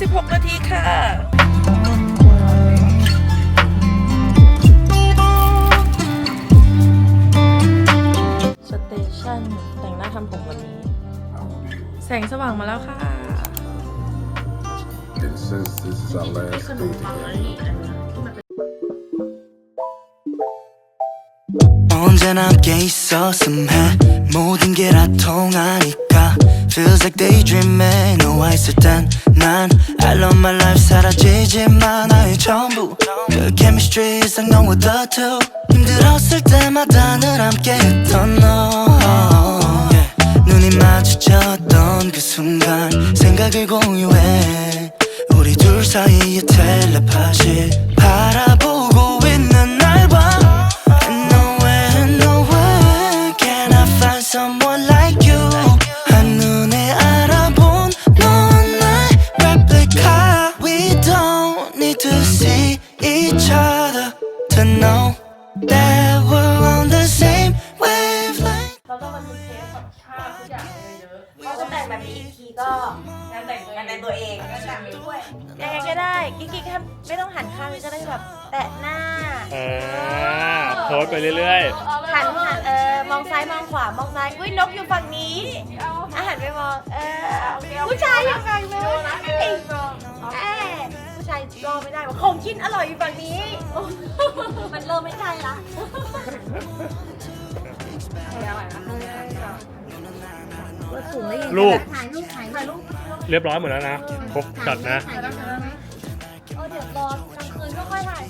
16 นาทีค่ะสเตชันแต่งหน้าทำผมวันนี้ แสงสว่างมาแล้วค่ะ And since this is our last day together, 언제나 함께 있었음 해 모든 게 다 통하니까. Feels like daydreaming 너와 있을 땐난 I love my life 사라지지만 나의 전부 그 chemistry 이상 너와 the two. 힘들었을 때마다 늘 함께 했던 너. 눈이 마주쳤던 그 순간 생각을 공유해. 우리 둘 사이의 텔레파시 งานแต่งตัวเองงานแต่งตัวเองก็จะมีด้วยยังไงก็ได้ กิ๊กๆแค่ไม่ต้องหันข้างก็ได้แบบแตะหน้าเออโพสต์ไปเรื่อยหันหันเออมองซ้ายมองขวามองซ้ายอุ้ยนกอยู่ฝั่งนี้อาหันไปมองเออผู้ชายอยู่ฝั่งนู้นเอ้ยเอ้ยผู้ชายรอไม่ได้บอกของกินอร่อยอยู่ฝั่งนี้ มันเริ่มไม่ใช่ละๆรู เรียบร้อยหมดแล้วนะครบจัดนะถ่ายรูปเออเดี๋ยวรอกลางคืนก็ค่อยถ่าย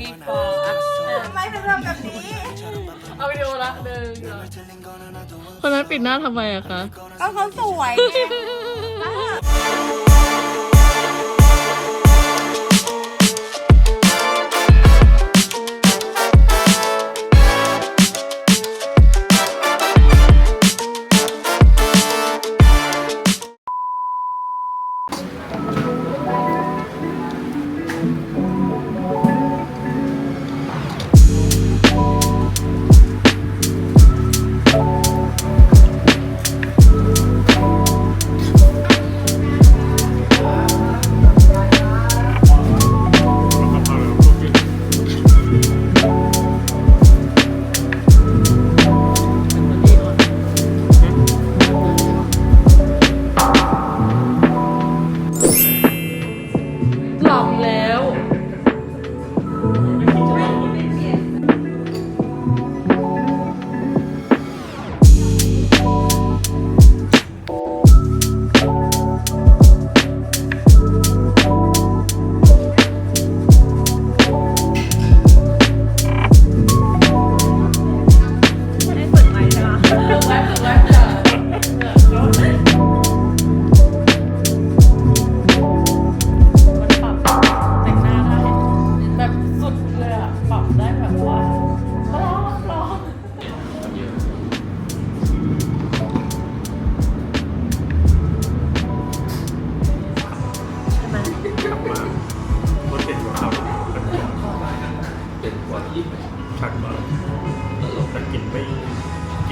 before ทำไมถึงทำแบบนี้ เอาวิดีโอละหนึ่งคนนั้นปิดหน้าทำไมอะคะ ก็เขาสวยไง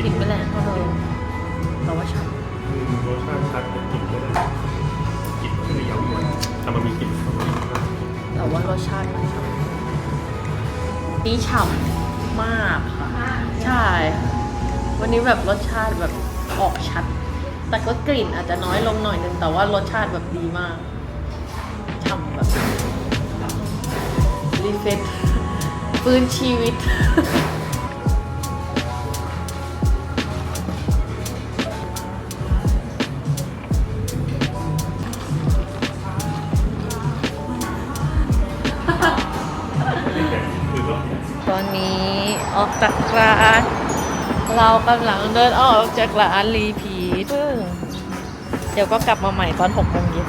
กลิ่นกินไปแรงเท่าเดิมแต่ว่าฉันรสชาติชัดแต่กลิ่นไม่ได้กลิ่นไม่ได้เย้ายวนแต่มันมีกลิ่นของมันแต่ว่ารสชาติมันฉ่ำนี่ฉ่ำมากค่ะ ใช่ค่ะวันนี้แบบรสชาติแบบออกชัด แต่ก็กลิ่นอาจจะน้อยลงหน่อยนึง แต่ว่ารสชาติแบบดีมาก ฉ่ำแบบรีเฟรชฟื้นชีวิต จากร้าน เรากำลังเดินออกจากร้านรีพีทเดี๋ยวก็กลับมาใหม่ตอนหกโมงเย็น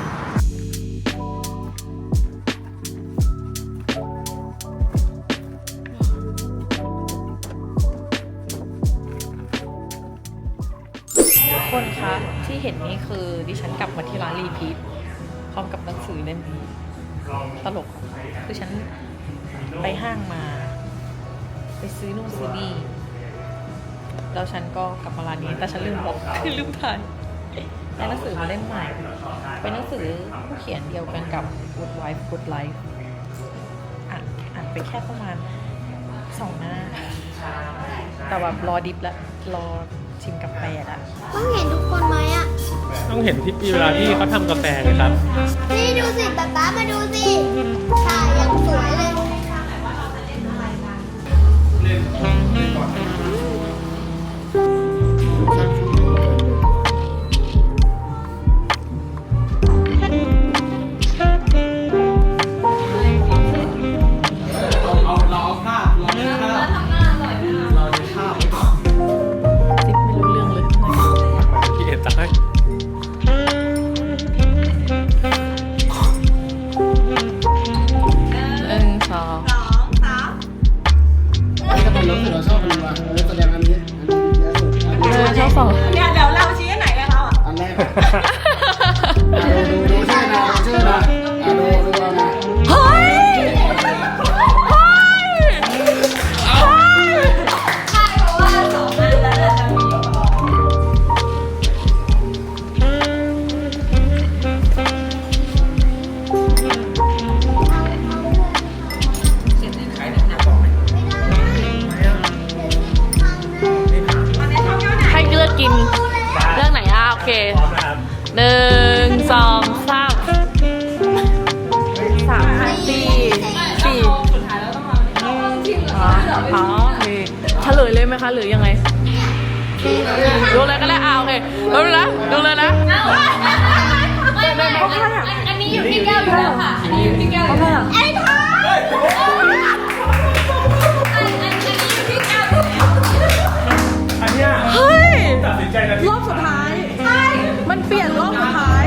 ทุกคนคะที่เห็นนี่คือดิฉันกลับมาที่ร้านรีพีทพร้อมกับหนังสือเล่มนี้ตลกคือฉันไปห้างมา ไปซื้อนู่นซื้อนี่แล้วฉันก็กลับมาร้านนี้ แต่ฉันลืมบอกคือลืมถ่ายได้หนังสือมาเล่มใหม่ เป็นหนังสือผู้เขียนเดียวกันกับ Good Wife Good Life อ่านอ่านไปแค่ประมาณสองหน้า แต่แบบรอดิฟแล้วรอชิมกาแฟแล้วต้องเห็นทุกคนไหมอะ ต้องเห็นที่เวลาที่เขาทำกาแฟนะครับ นี่ดูสิป๊าป๊ามาดูสิถ่ายอย่าง คะหรือยังไง ดูเลยก็ได้อ่าโอเคดูเลยนะดูเลยนะอันนี้อยู่ที่แก้วอยู่แล้วค่ะ อันนี้อยู่ที่แก้วอยู่แล้วไอ้ท้าอันอันนี้อยู่ที่แก้วอยู่แล้วอันเนี้ยเฮ้ยตัดสินใจนะรอบสุดท้ายมันเปลี่ยนรอบสุดท้าย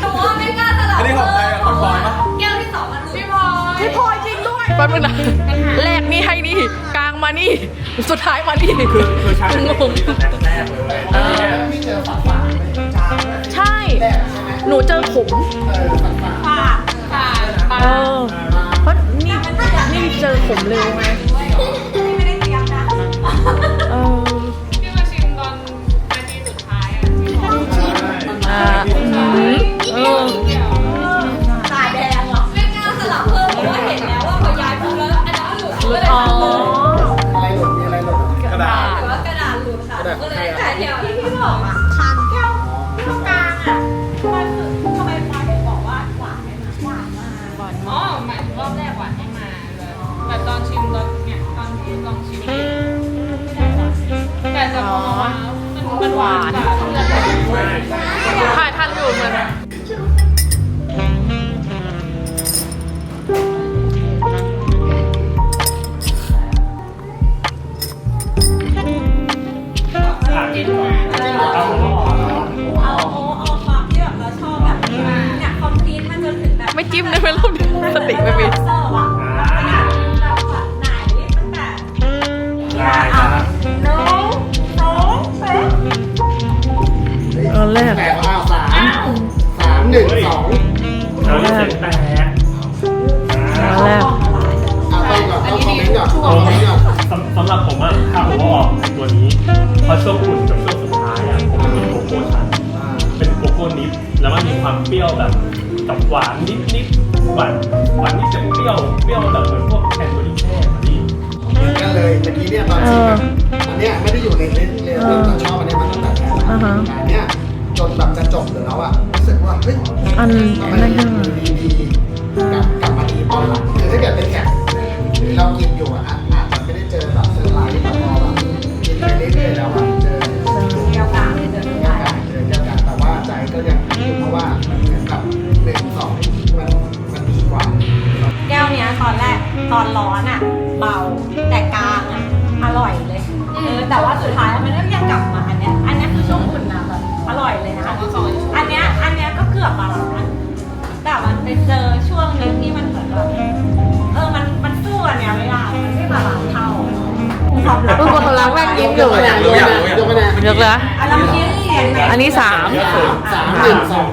หนูว่าไม่กล้าสลับอันนี้ของใครอะของบอยปะแก้วที่สองมันพี่พลอยพี่พลอยจริงด้วยแป๊บนึงนะแรกนี่ให้นี่กลาง มานี่ สุดท้ายมานี่คือคือชาเป็นงคนงที่ตั้งแต่แรกเลยเออไม่เจอฝาฝาเลยจางด้วยใช่แรกใช่ไหมหนูเจอขมเออฝาฝาเออเพราะนี่นี่เจอขมเร็วไง รอบแรกหวานให้มาเลยแต่ตอนชิมตอนเนี่ยตอนที่ลองชิมแต่จะพอมามันมันหวานแบบเลือดถ่ายทันอยู่เหมือน หวานนิดนิดๆหวานหวานนิดจะเปรี้ยวเปรี้ยวแบบเหมือนพวกแคนเบอรี่แช่อะพี่เหมือนกันเลยเมื่อกี้เนี่ยตอนชิมอะอันเนี้ยไม่ได้อยู่ในเลนเลยแต่ชอบอันเนี้ยมันตั้งแต่แรกอ่าฮะ แต่อันเนี้ยจนแบบจะจบอยู่แล้วอะรู้สึกว่าเฮ้ยอันทำไมนั่นมัยันงดู ไปไหนยกแล้วอันนั้นเมื่อกี้เสียงไหนอันนี้สามสามหนึ่งสอง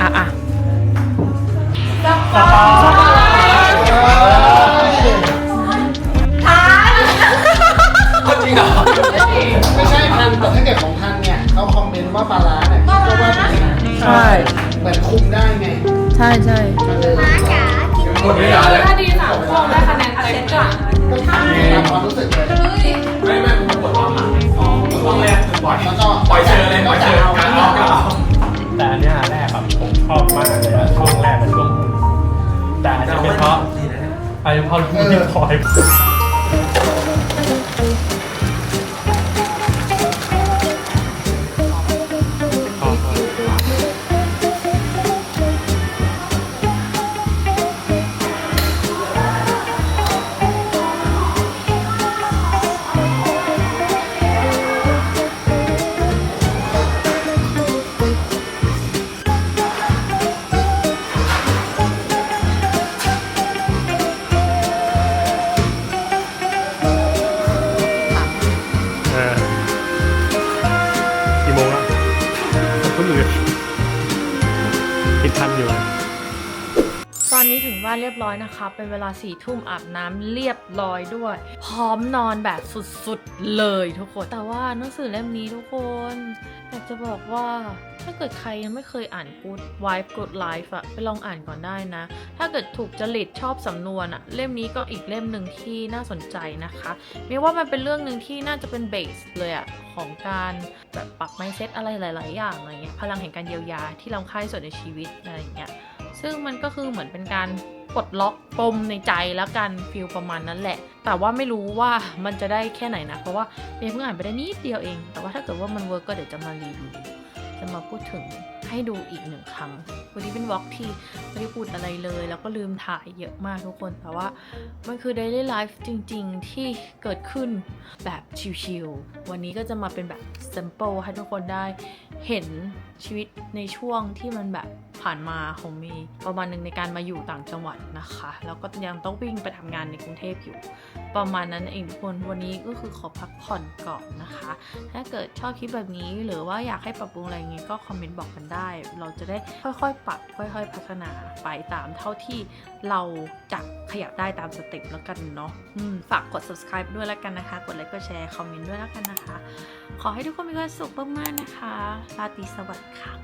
อะอะทานจริงเหรอไม่ใช่ทันแต่ถ้าเกิดของทันเนี่ยเขาคอมเมนต์ว่าปลาร้าเนี่ยก็ว่าดีนะใช่เหมือนคุมได้ไง ใช่ใช่มันเลยมาจ๋ากินคนไม่ได้เลยถ้าดีสามข้อได้คะแนนเต็มจ้ะก็ทำตามความรู้สึกเลย ปล่อยแล้วก็ปล่อยเชิญเลยปล่อยเชิญก็การจะร้องก็เอาเอาแต่อันเนี้ยแรกแบบผมชอบมากเลยอะช่วงแรกเป็นช่วงแต่อาจจะเป็นเพราะอาจจะเพราะรู้ที่พลอย เป็นเวลาสี่ทุ่มอาบน้ำเรียบร้อยด้วย พร้อมนอนแบบสุดๆเลยทุกคน แต่ว่าหนังสือเล่มนี้ทุกคนอยากจะบอกว่าถ้าเกิดใครยังไม่เคยอ่าน Good Wife Good Life อะไปลองอ่านก่อนได้นะ ถ้าเกิดถูกจริตชอบสำนวนอะเล่มนี้ก็อีกเล่มหนึ่งที่น่าสนใจนะคะไม่ว่ามันเป็นเรื่องหนึ่งที่น่าจะเป็นเบสเลยอะของการแบบปรับ mindset อะไรหลาย ๆ อย่างอะไรเงี้ยพลังแห่งการเยียวยาที่เราค่าที่สุดในชีวิตอะไรอย่างเงี้ย ซึ่งมันก็คือเหมือนเป็นการปลดล็อกปมในใจแล้วกันฟิลประมาณนั้นแหละ แต่ว่าไม่รู้ว่ามันจะได้แค่ไหนนะ เพราะว่าเมย์เพิ่งอ่านไปได้นิดเดียวเอง แต่ว่าถ้าเกิดว่ามันเวิร์กก็เดี๋ยวจะมารีวิวจะมาพูดถึงให้ดูอีกหนึ่งครั้ง วันนี้เป็นวอล์กที่ไม่ได้พูดอะไรเลย แล้วก็ลืมถ่ายเยอะมากทุกคน แต่ว่ามันคือ daily life จริง ๆ ที่เกิดขึ้นแบบชิลๆ วันนี้ก็จะมาเป็นแบบ sample ให้ทุกคนได้เห็นชีวิตในช่วงที่มันแบบ ผ่านมาของมย์ประมาณหนึ่งในการมาอยู่ต่างจังหวัดนะคะ แล้วก็ยังต้องวิ่งไปทำงานในกรุงเทพอยู่ ประมาณนั้นเองทุกคนวันนี้ก็คือขอพักผ่อนก่อนนะคะ ถ้าเกิดชอบคลิปแบบนี้หรือว่าอยากให้ปรับปรุงอะไรอย่างงี้ก็คอมเมนต์บอกกันได้ เราจะได้ค่อยๆ ปรับค่อย ๆ พัฒนาไปตามเท่าที่เราจะขยับได้ตามสเต็ปแล้วกันเนาะฝากกด subscribe ด้วยแล้วกันนะคะ กดไลค์กดแชร์คอมเมนต์ด้วยแล้วกันนะคะ ขอให้ทุกคนมีความสุขมากๆนะคะราตรีสวัสดิ์ค่ะ